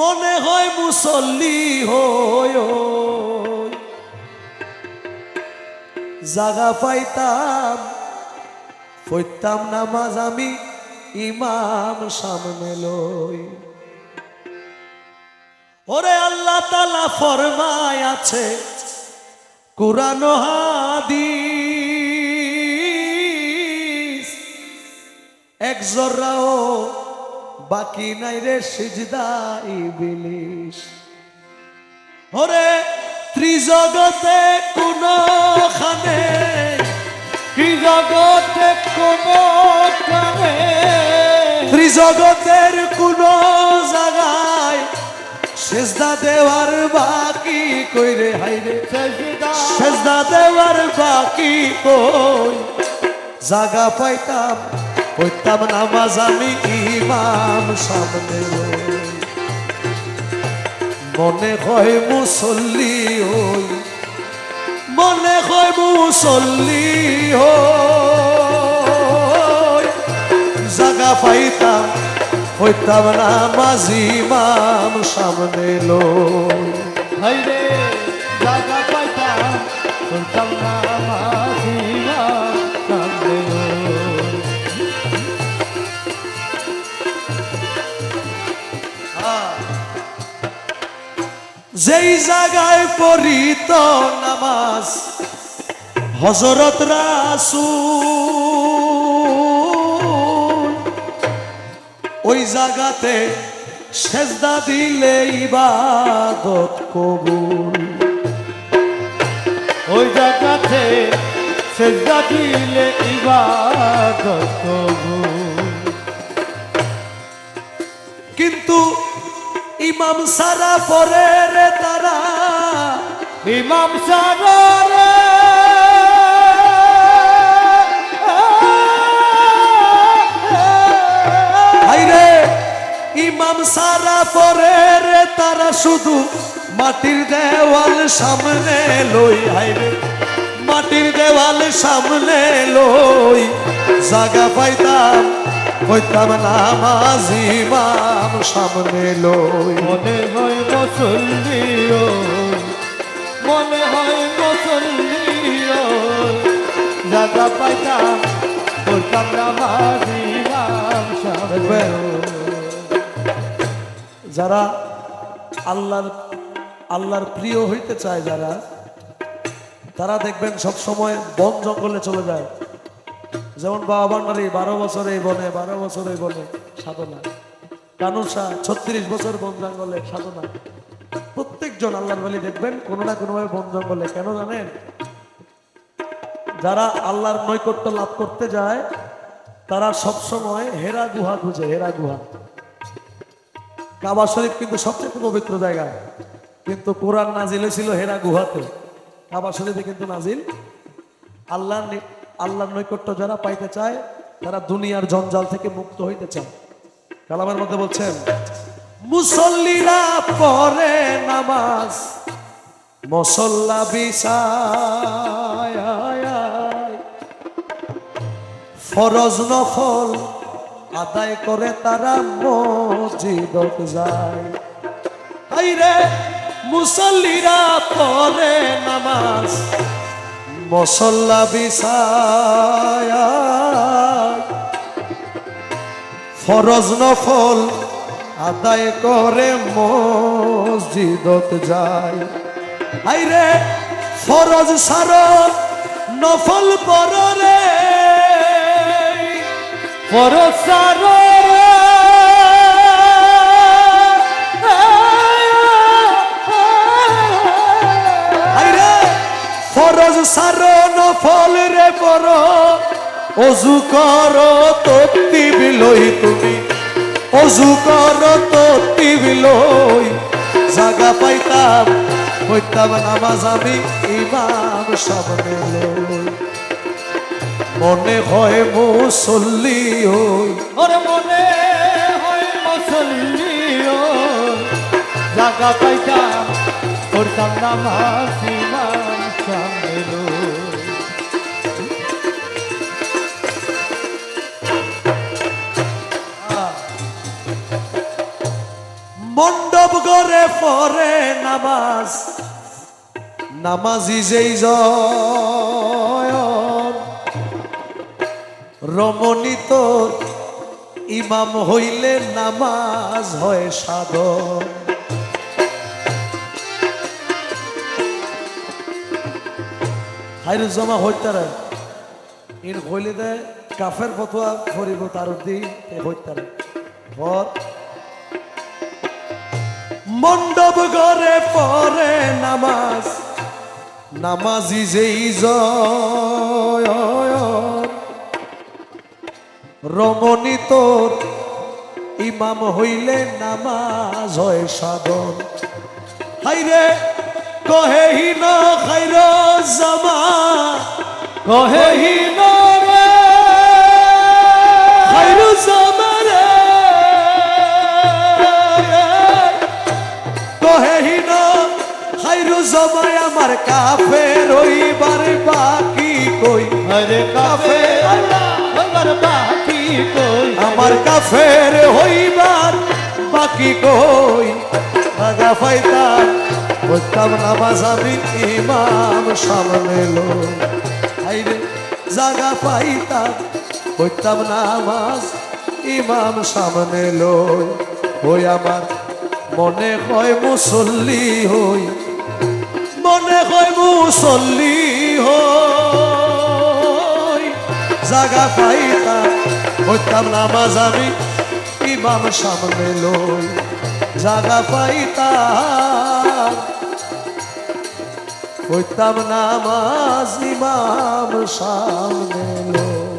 মনে হয় মুসল্লি হয় জাগা পাইতাম পড়তাম নামাজ আমি ইমাম সামনে লই। ওরে আল্লাহ তালা ফরমায় আছে, কোরআন হাদিস। এক জর্রাও বাকি নাই রে সিজদা ইবিলিশ। ওরে ত্রিজগতে কোন খানে জগতে কোনো কানে ত্রিজগতের কোন জায়গায় সেজদা দেওয়ার বাকি কইরে হাইরে সেজদা। সেজদা দেওয়ার বাকি কই? জাগা পাইতাম পড়তাম নামাজ আমি ইমাম সামনে। মনে হয় মুসল্লি হই। মনে হয় মুসল্লি হই। জাগা পাইতাম, হইতাম নামাজ ইমাম সামনে লই। জাগা পাইতাম শুনতাম না যেই জায়গায় পড়িত নামাজ হজরত রাসূল। ওই জায়গাতে সেজদা দিলে ইবাদত কবুল। ওই জায়গাতে সেজদা দিলে ইবাদত কবুল। কিন্তু ইমাম সারা পরে রে তারা। ইমাম সাগরে হাইরে ইমাম সারা পরে রে তারা শুধু মাটির দেওয়াল সামনে লই হাইরে। মাটির দেওয়াল সামনে লই জাগা পাইতাম হইতাম নামাজ ইমাম সামনে লই। মনে হয় মুসল্লিও মনে হয় মুসল্লিও। জাগা পাইতাম করতাম নামাজ ইমাম দেখবেন যারা আল্লাহর আল্লাহর প্রিয় হইতে চায় যারা তারা দেখবেন সব সময় বন জঙ্গলে চলে যায়। যেমন বাবা ভান্ডারি বারো বছর বনে বারো বছর বনে সাধনা। কানুষা ছত্রিশ বছর বন জঙ্গলে, সাধনা। প্রত্যেকজন আল্লাহর বলি দেখবেন, কোনো না কোনোভাবে বন জঙ্গলে। কেন জানেন? যারা আল্লাহর নৈকট্য লাভ করতে যায়, তারা সব সময় হেরা গুহা খুঁজে, হেরা গুহা। কাবা শরীফ কিন্তু সবচেয়ে পবিত্র জায়গা। কিন্তু কোরআন নাজিল ছিল হেরা গুহাতে। কাবা শরীফে কিন্তু নাজিল আল্লাহ আল্লাহর নৈকট্য যারা পাইতে চায়, তারা দুনিয়ার জঞ্জাল থেকে মুক্ত হইতে চায়। কালামের মধ্যে বলছেন, মুসল্লিরা পরে নামাজ, মসল্লা ফরজ নফল আদায় করে তারা মসজিদত যায়। মুসল্লিরা পরে নামাজ মসল্লা বিছায় ফরজ নফল আদায় করে মসজিদত যায়। আইরে, ফরজ সার নফল পরে পরসার আইরে রে পর অজু কর তত্তি বিলই তুমি। অজু কর তত্তি বিলই জাগা পাইতাম, হইতাম নামাজ আমি, ইমাম সামনে লই মনে হয় মুসল্লি হই। ওরে মনে হয় মুসল্লিও জাগা পাইতাম করতাম নামাজ, ইমাম সামনে মণ্ডপ পরে নামাজ। নামাজি যেই জয় রমণীত ইমাম হইলে নামাজ হয় সাধন। জমা হইতারে ইন হইলে দে কাফের ফতোয়া করিব তার দি হইতারে হর মণ্ডপ ঘরে পরে নামাজ। নামাজি যেই জয়। রমণী তোর ইমাম হইলে নামাজ হয় সাধন। হাইরে, কহে হিন খাইর জামা। কহে হিনরে আমার কাফে রইবার বাকি কই? আরে কাফে আমার বাকি কই? আমার কাফের হইবার বাকি কই? আগা ফাইতাম হইতাম নামাজ আমি ইমাম সামনে লো। হাইরে জাগা পাইতাম হইতাম নামাজ ইমাম সামনে লই হই আমার মনে হয় মুসল্লি হই। হয় মুসল্লি জাগা হইতাম নামাজ আমি ইমাম সামনে লই। জাগা পাইতা, হইতাম নামাজ ইমাম সামনে লই।